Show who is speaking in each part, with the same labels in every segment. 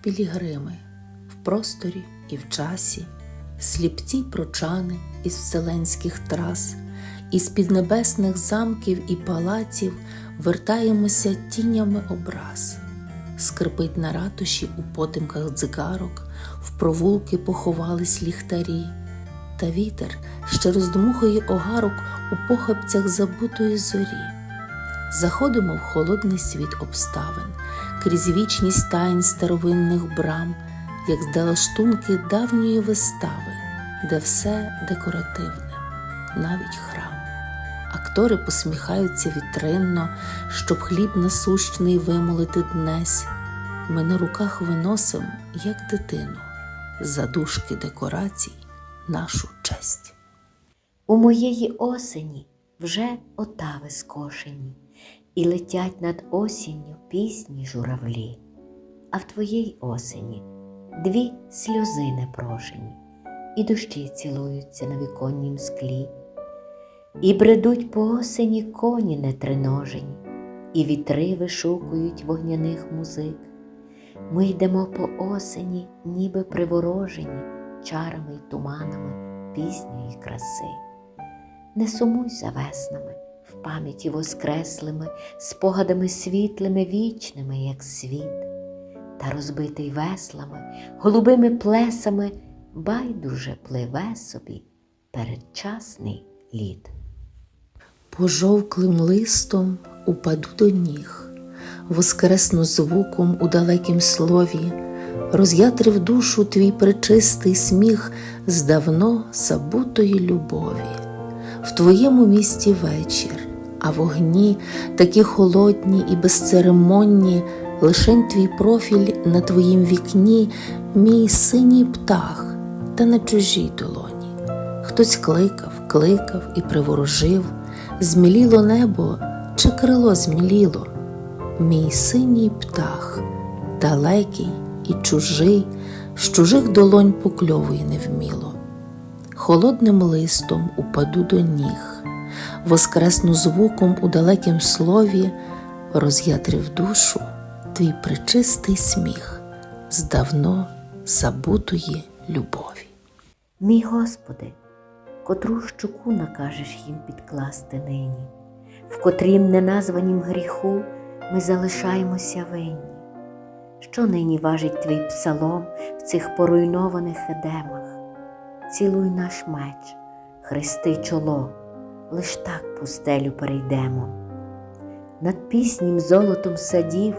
Speaker 1: пілігрими в просторі і в часі, сліпці прочани із вселенських трас, із піднебесних замків і палаців вертаємося тінями образ. Скрипить на ратуші у потемках дзигарок, в провулки поховались ліхтарі, та вітер ще роздмухує огарок у похабцях забутої зорі. Заходимо в холодний світ обставин, крізь вічність тайн старовинних брам, як з далаштунки давньої вистави, де все декоративне, навіть храм. Актори посміхаються вітринно, щоб хліб насущний вимолити днесь. Ми на руках виносим, як дитину, задушки декорацій нашу честь.
Speaker 2: У моєї осені вже отави скошені, і летять над осінню пісні журавлі, а в твоїй осені дві сльози непрошені, і дощі цілуються на віконнім склі, і бредуть по осені коні нетриножені, і вітри вишукують вогняних музик. Ми йдемо по осені, ніби приворожені чарами й туманами пізньої краси. Не сумуй за веснами, в пам'яті воскреслими, спогадами світлими, вічними, як світ, та розбитий веслами, голубими плесами, байдуже пливе собі передчасний лід.
Speaker 1: Пожовклим листом упаду до ніг, воскресну звуком у далекім слові, роз'ятрив душу твій пречистий сміх з давно забутої любові. В твоєму місті вечір, а вогні такі холодні і безцеремонні, лишень твій профіль на твоїм вікні, мій синій птах, та на чужій долоні. Хтось кликав, кликав і приворожив, зміліло небо чи крило зміліло. Мій синій птах, далекий і чужий, з чужих долонь покльовує невміло. Холодним листом упаду до ніг, воскресну звуком у далекім слові, роз'ятрив душу твій причистий сміх з давно забутої любові.
Speaker 2: Мій Господи, котру щуку накажеш їм підкласти нині, в котрім неназванім гріху ми залишаємося винні. Що нині важить твій псалом в цих поруйнованих едемах? Цілуй наш меч, хрести чоло, лиш так пустелю перейдемо. Над піснім золотом садів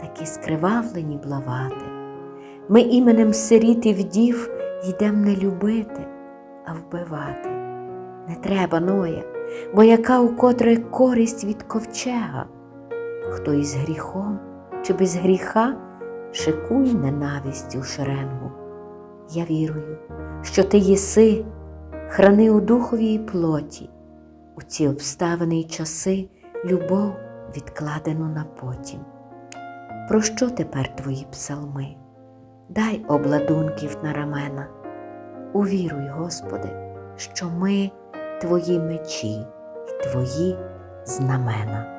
Speaker 2: такі скривавлені блавати. Ми іменем сиріт і вдів йдем не любити, а вбивати. Не треба ноя, бо яка у котре користь від ковчега, хто із гріхом чи без гріха шикуй ненависть у шеренгу. Я вірую, що ти єси, храни у духовій і плоті, у ці обставини й часи любов відкладену на потім. Про що тепер твої псалми? Дай обладунків на рамена. Увіруй, Господи, що ми твої мечі й твої знамена.